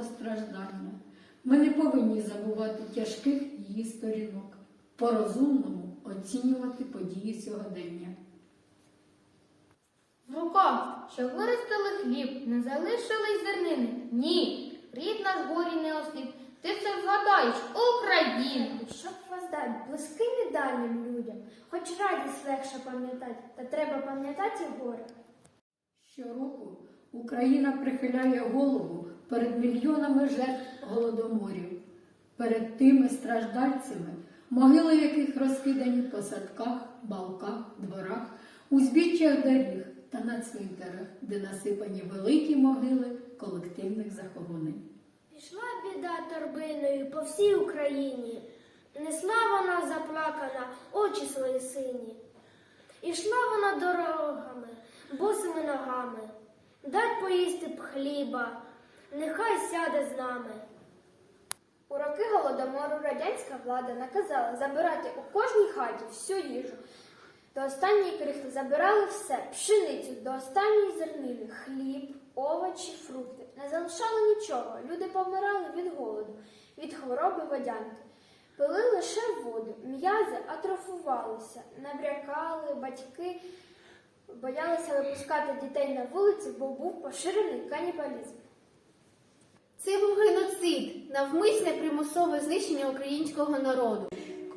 багатостраждальна. Ми не повинні забувати тяжких її сторінок, по-розумному оцінювати події сьогодення. Мука, що виростили хліб, не залишились зернини. Ні, рід наш горі не осліп. Ти все згадаєш, Україну. Щоб воздать близьким і дальнім людям, хоч радість легше пам'ятати, та треба пам'ятати і горе. Щороку Україна прихиляє голову перед мільйонами жертв голодоморів, перед тими страждальцями, могили яких розкидані по садках, балках, дворах, узбіччях доріг та на цвинтарах, де насипані великі могили колективних захоронень. Пішла біда торбиною по всій Україні. Несла вона заплакана, очі свої сині. Ішла вона дорогами, босими ногами. Дать поїсти б хліба, нехай сяде з нами. У роки голодомору радянська влада наказала забирати у кожній хаті всю їжу. До останньої крихти забирали все, пшеницю, до останньої зернини, хліб, овочі, фрукти. Не залишали нічого. Люди помирали від голоду, від хвороби водянки. Пили лише воду, м'язи атрофувалися, набрякали, батьки боялися випускати дітей на вулицю, бо був поширений канібалізм. Це був геноцид, навмисне примусове знищення українського народу.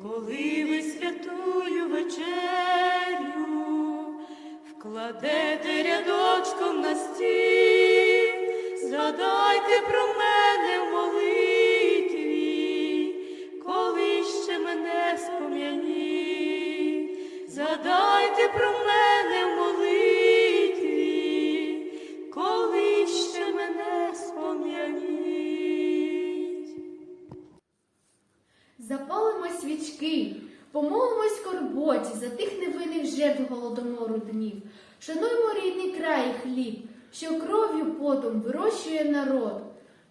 Коли ви святую вечерю вкладете рядочком на стіл, згадайте про Запалимо свічки, помолимось скорботі за тих невинних жертв голодомору днів. Шануймо рідний край і хліб, що кров'ю потом вирощує народ,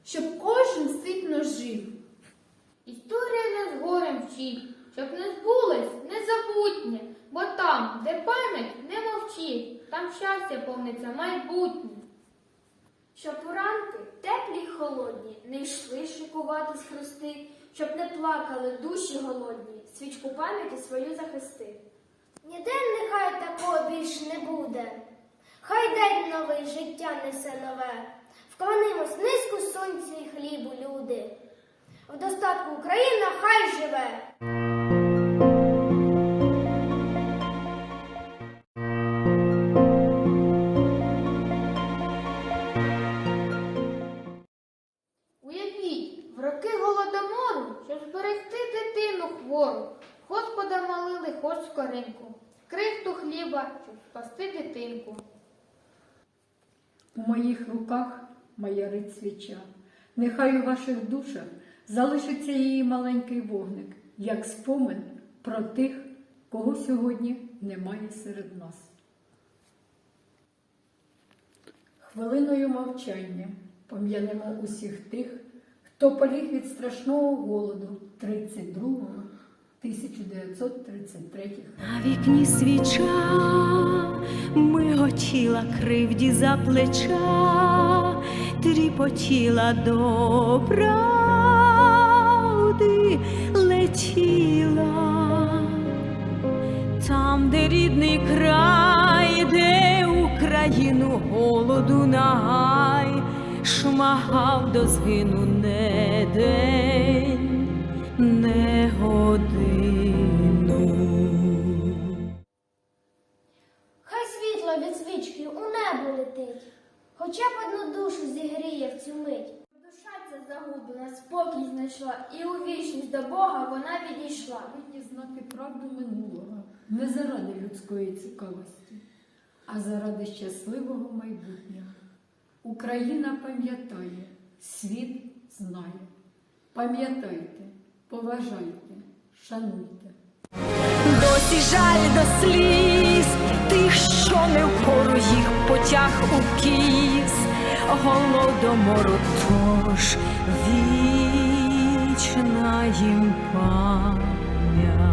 щоб кожен ситно жив. Історія нас горем вчить, щоб не збулось незабутнє, бо там, де пам'ять не мовчить, там щастя повниться майбутнє. Щоб уранки теплі й холодні не йшли шикувати з хрести, щоб не плакали душі голодні, свічку пам'яті свою захисти. Ніде нехай такого більш не буде. Хай день новий життя несе нове. Вклонимось низьку сонцю і хлібу, люди. В достатку Україна хай живе. В роки голодомору, щоб зберегти дитину хвору, Господа молили хоч скоринку, крихту хліба, щоб спасти дитинку. У моїх руках маярить свіча. Нехай у ваших душах залишиться її маленький вогник, як спомин про тих, кого сьогодні немає серед нас. Хвилиною мовчання пом'янемо усіх тих, хто поліг від страшного голоду 32-го 1933 років. На вікні свіча миготіла кривді за плеча, тріпотіла до правди летіла. Там, де рідний край, де Україну голоду нагай, шмагав до згину не день, не годину. Хай світло від свічки у небо летить, хоча б одну душу зігріє в цю мить. Душа ця загублена, спокій знайшла, і у вічність до Бога вона відійшла. Повинні знати правду минулого не заради людської цікавості, а заради щасливого майбутнього. Україна пам'ятає, світ знає. Пам'ятайте, поважайте, шануйте. Досі жаль до сліз, тих, що не впору їх потяг у кіс, голодомору тож вічна їм пам'ять.